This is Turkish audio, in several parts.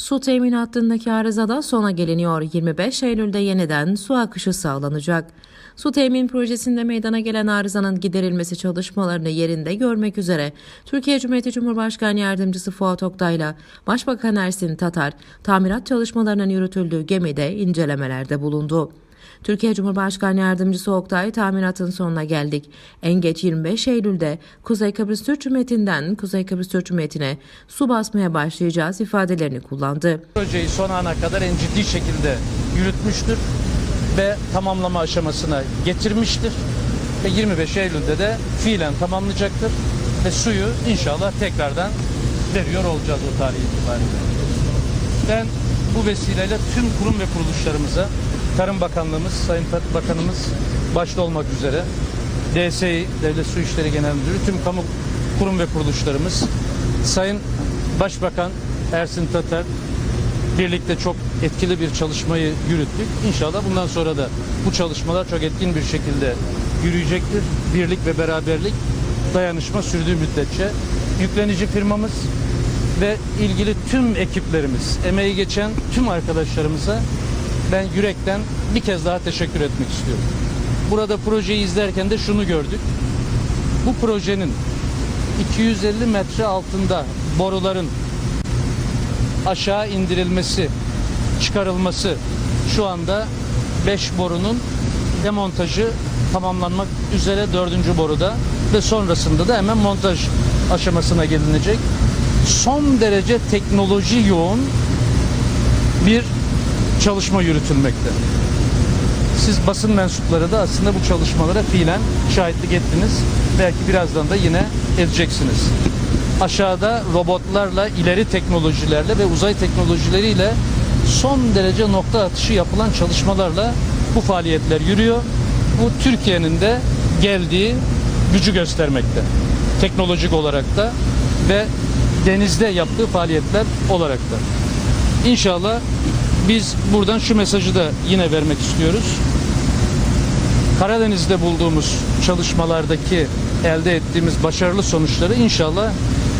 Su temin hattındaki arızada sona geliniyor. 25 Eylül'de yeniden su akışı sağlanacak. Su temin projesinde meydana gelen arızanın giderilmesi çalışmalarını yerinde görmek üzere Türkiye Cumhuriyeti Cumhurbaşkanı Yardımcısı Fuat Oktay'la Başbakan Ersin Tatar tamirat çalışmalarının yürütüldüğü gemide incelemelerde bulundu. Türkiye Cumhurbaşkanı Yardımcısı Oktay, tamiratın sonuna geldik. En geç 25 Eylül'de Kuzey Kıbrıs Türk Cumhuriyeti'nden Kuzey Kıbrıs Türk Cumhuriyeti'ne su basmaya başlayacağız ifadelerini kullandı. Projeyi son ana kadar en ciddi şekilde yürütmüştür ve tamamlama aşamasına getirmiştir. Ve 25 Eylül'de de fiilen tamamlayacaktır ve suyu inşallah tekrardan veriyor olacağız o tarih itibariyle. Ben bu vesileyle tüm kurum ve kuruluşlarımıza Tarım Bakanlığımız, Sayın Tat- Bakanımız başta olmak üzere DSİ, Devlet Su İşleri Genel Müdürü, tüm kamu kurum ve kuruluşlarımız, Sayın Başbakan Ersin Tatar, birlikte çok etkili bir çalışmayı yürüttük. İnşallah bundan sonra da bu çalışmalar çok etkin bir şekilde yürüyecektir. Birlik ve beraberlik, dayanışma sürdüğü müddetçe yüklenici firmamız ve ilgili tüm ekiplerimiz, emeği geçen tüm arkadaşlarımıza ben yürekten bir kez daha teşekkür etmek istiyorum. Burada projeyi izlerken de şunu gördük. Bu projenin 250 metre altında boruların aşağı indirilmesi, çıkarılması şu anda 5 borunun demontajı tamamlanmak üzere dördüncü boruda ve sonrasında da hemen montaj aşamasına gelinecek. Son derece teknoloji yoğun bir çalışma yürütülmekte. Siz basın mensupları da aslında bu çalışmalara fiilen şahitlik ettiniz. Belki birazdan da yine edeceksiniz. Aşağıda robotlarla, ileri teknolojilerle ve uzay teknolojileriyle son derece nokta atışı yapılan çalışmalarla bu faaliyetler yürüyor. Bu Türkiye'nin de geldiği gücü göstermekte. Teknolojik olarak da ve denizde yaptığı faaliyetler olarak da. İnşallah biz buradan şu mesajı da yine vermek istiyoruz. Karadeniz'de bulduğumuz çalışmalardaki elde ettiğimiz başarılı sonuçları inşallah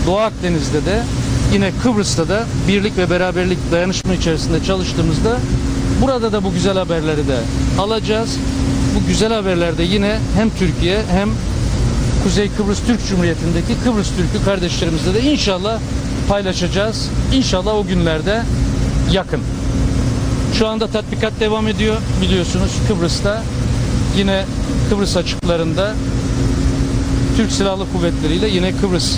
Doğu Akdeniz'de de yine Kıbrıs'ta da birlik ve beraberlik dayanışma içerisinde çalıştığımızda burada da bu güzel haberleri de alacağız. Bu güzel haberlerde yine hem Türkiye hem Kuzey Kıbrıs Türk Cumhuriyeti'ndeki Kıbrıs Türk'ü kardeşlerimizle de inşallah paylaşacağız. İnşallah o günlerde yakın. Şu anda tatbikat devam ediyor biliyorsunuz Kıbrıs'ta. Yine Kıbrıs açıklarında Türk Silahlı Kuvvetleri ile yine Kıbrıs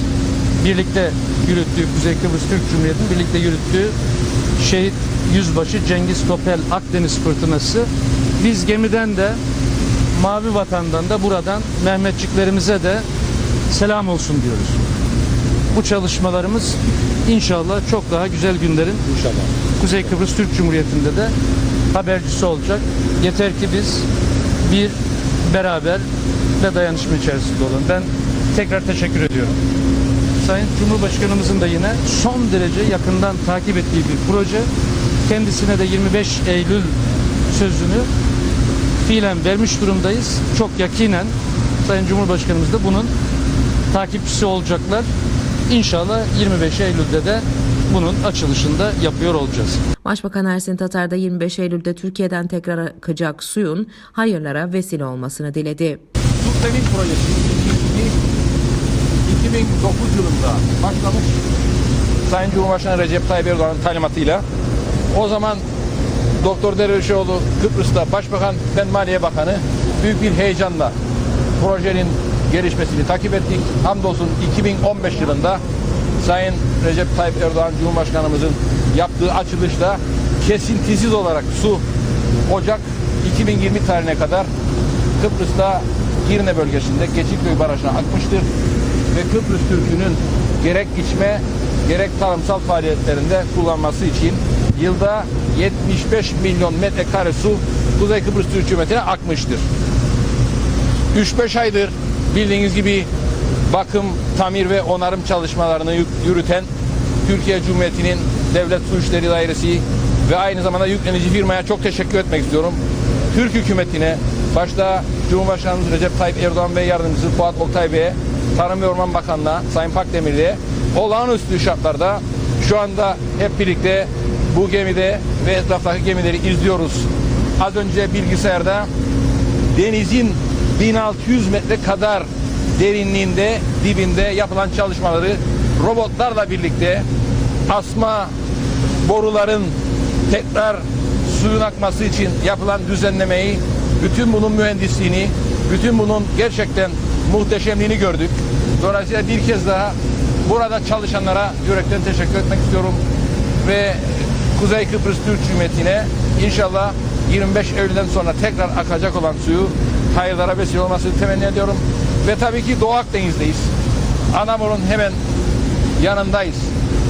birlikte yürüttüğü Kuzey Kıbrıs Türk Cumhuriyeti'nin birlikte yürüttüğü şehit yüzbaşı Cengiz Topel Akdeniz Fırtınası. Biz gemiden de Mavi Vatan'dan da buradan Mehmetçiklerimize de selam olsun diyoruz. Bu çalışmalarımız inşallah çok daha güzel günlerin İnşallah. Kuzey Kıbrıs Türk Cumhuriyeti'nde de habercisi olacak. Yeter ki biz bir beraber ve dayanışma içerisinde olalım. Ben tekrar teşekkür ediyorum. Sayın Cumhurbaşkanımızın da yine son derece yakından takip ettiği bir proje. Kendisine de 25 Eylül sözünü fiilen vermiş durumdayız. Çok yakinen Sayın Cumhurbaşkanımız da bunun takipçisi olacaklar. İnşallah 25 Eylül'de de bunun açılışında yapıyor olacağız. Başbakan Ersin Tatar da 25 Eylül'de Türkiye'den tekrar akacak suyun hayırlara vesile olmasını diledi. Su Temin Projesi 2009 yılında başlamış Sayın Cumhurbaşkanı Recep Tayyip Erdoğan'ın talimatıyla o zaman Doktor Dervişoğlu Kıbrıs'ta Başbakan ben Maliye Bakanı büyük bir heyecanla projenin gelişmesini takip ettik. Hamdolsun 2015 yılında Sayın Recep Tayyip Erdoğan Cumhurbaşkanımızın yaptığı açılışla kesintisiz olarak su Ocak 2020 tarihine kadar Kıbrıs'ta Girne bölgesinde Keçiköy Barajı'na akmıştır ve Kıbrıs Türk'ünün gerek içme gerek tarımsal faaliyetlerinde kullanması için yılda 75 milyon metrekare su Kuzey Kıbrıs Türk Cumhuriyeti'ne akmıştır. 3-5 aydır bildiğiniz gibi bakım, tamir ve onarım çalışmalarını yü- yürüten Türkiye Cumhuriyeti'nin Devlet Su İşleri Dairesi ve aynı zamanda yüklenici firmaya çok teşekkür etmek istiyorum. Türk hükümetine başta Cumhurbaşkanımız Recep Tayyip Erdoğan ve yardımcısı Fuat Oktay Bey'e, Tarım ve Orman Bakanı'na, Sayın Pakdemirli'ye olağanüstü şartlarda şu anda hep birlikte bu gemide ve etraftaki gemileri izliyoruz. Az önce bilgisayarda denizin 1600 metre kadar derinliğinde dibinde yapılan çalışmaları robotlarla birlikte asma boruların tekrar suyun akması için yapılan düzenlemeyi, bütün bunun mühendisliğini, bütün bunun gerçekten muhteşemliğini gördük. Dolayısıyla bir kez daha burada çalışanlara yürekten teşekkür etmek istiyorum ve Kuzey Kıbrıs Türk Cumhuriyeti'ne inşallah 25 Eylül'den sonra tekrar akacak olan suyu hayırlara vesile olmasını temenni ediyorum. Ve tabii ki Doğu Akdeniz'deyiz. Anamur'un hemen yanındayız.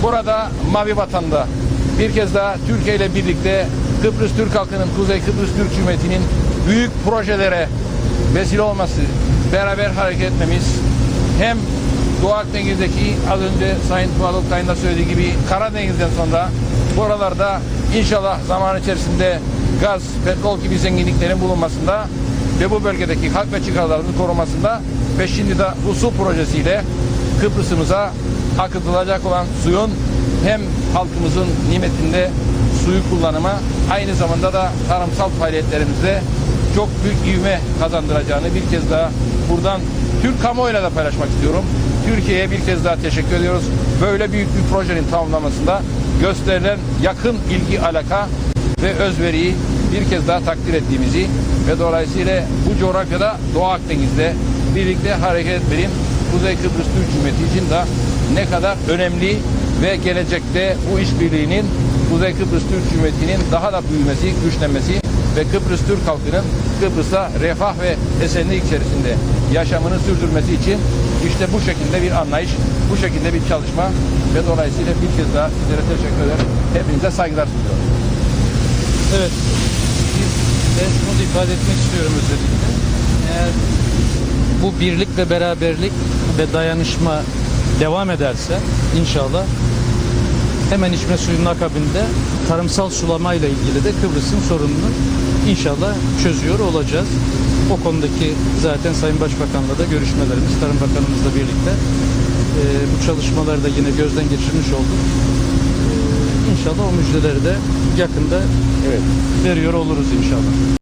Burada Mavi Vatan'da bir kez daha Türkiye ile birlikte Kıbrıs Türk halkının, Kuzey Kıbrıs Türk Cumhuriyeti'nin büyük projelere vesile olması, beraber hareket etmemiz hem Doğu Akdeniz'deki az önce Sayın Fuat Oktay'ın da söylediği gibi Karadeniz'den sonra buralarda inşallah zaman içerisinde gaz, petrol gibi zenginliklerin bulunmasında ve bu bölgedeki hak ve çıkarlarımızın korumasında ve şimdi de bu su projesiyle Kıbrıs'ımıza akıtılacak olan suyun hem halkımızın nimetinde suyu kullanıma aynı zamanda da tarımsal faaliyetlerimizde çok büyük ivme kazandıracağını bir kez daha buradan Türk kamuoyuyla da paylaşmak istiyorum. Türkiye'ye bir kez daha teşekkür ediyoruz. Böyle büyük bir projenin tamamlamasında gösterilen yakın ilgi alaka ve özveriyi bir kez daha takdir ettiğimizi ve dolayısıyla bu coğrafyada Doğu Akdeniz'de birlikte hareket etmenin Kuzey Kıbrıs Türk Cumhuriyeti için de ne kadar önemli ve gelecekte bu işbirliğinin Kuzey Kıbrıs Türk Cumhuriyeti'nin daha da büyümesi, güçlenmesi ve Kıbrıs Türk halkının Kıbrıs'ta refah ve esenlik içerisinde yaşamını sürdürmesi için işte bu şekilde bir anlayış, bu şekilde bir çalışma ve dolayısıyla bir kez daha sizlere teşekkür ederim. Hepinize saygılar sunuyorum. Evet. Biz, ben şunu da ifade etmek istiyorum özellikle. Eğer bu birlik ve beraberlik ve dayanışma devam ederse inşallah hemen içme suyunun akabinde tarımsal sulama ile ilgili de Kıbrıs'ın sorununu inşallah çözüyor olacağız. O konudaki zaten Sayın Başbakan'la da görüşmelerimiz, Tarım Bakanımızla birlikte e, bu çalışmaları da yine gözden geçirmiş olduk. İnşallah o müjdeleri de yakında Evet. veriyor oluruz inşallah.